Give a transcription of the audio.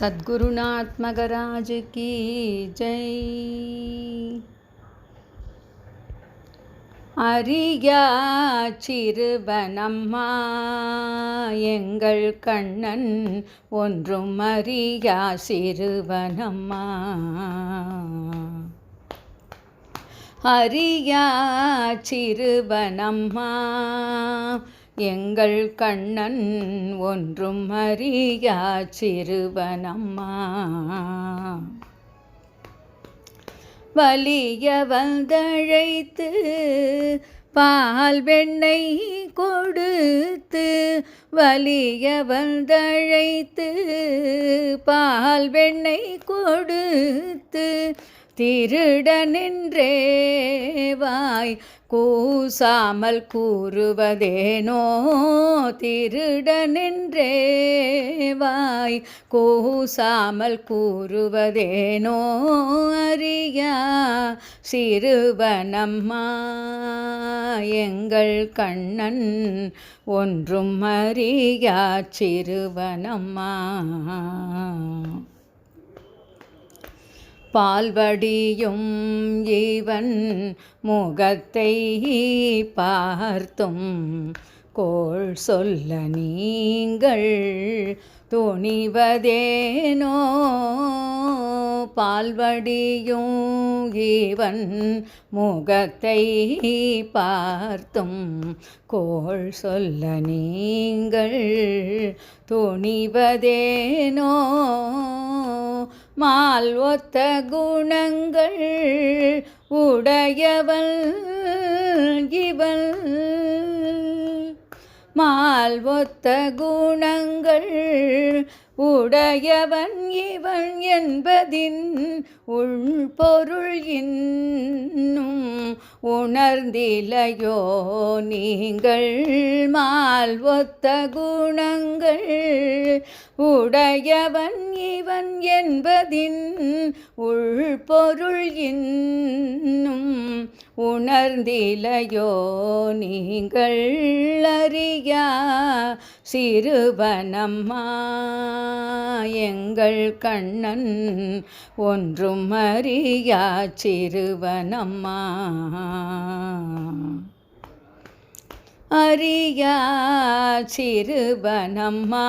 சத்குருநாத் மகராஜ் கி. ஜெய். அரியா சிறுவனம்மா எங்கள் கண்ணன் ஒன்றும் அறியா சிறுவனம்மா. அரியா சிறுவனம்மா எங்கள் கண்ணன் ஒன்றும் அறியா சிறுவனம்மா. வலிய வந்தழைத்து பால் வெண்ணெய் கொடுத்து வலிய வந்தழைத்து பால் வெண்ணெய் கொடுத்து திருடனின்றே வாய் கூசாமல் கூறுவதேனோ? திருடனின்றே வாய் கூசாமல் கூறுவதேனோ? அறியா சிறுவனம்மா எங்கள் கண்ணன் ஒன்றும் அறியா சிறுவனம்மா. பால்வடியும் இவன் முகத்தை பார்த்தும். கோள் சொல்ல நீங்கள் துணிவதேனோ? பால்வடியும் இவன் முகத்தை பார்த்தும். கோள் சொல்ல நீங்கள் துணிவதேனோ? மால் ஒத்த குணங்கள் உடையவள் இவள். மால் ஒத்த குணங்கள் உடையவன் இவன் என்பதின் உள்பொருள் இன்னும் உணர்ந்திலையோ நீங்கள். மால் ஒத்த குணங்கள் உடையவன் இவன் என்பதின் உள்பொருள் இன்னும் உணர்ந்திலையோ நீங்கள் அறியா? சிறுவனம்மா எங்கள் கண்ணன் ஒன்றும் அறியா? சிறுவனம்மா அறியா? சிறுவனம்மா.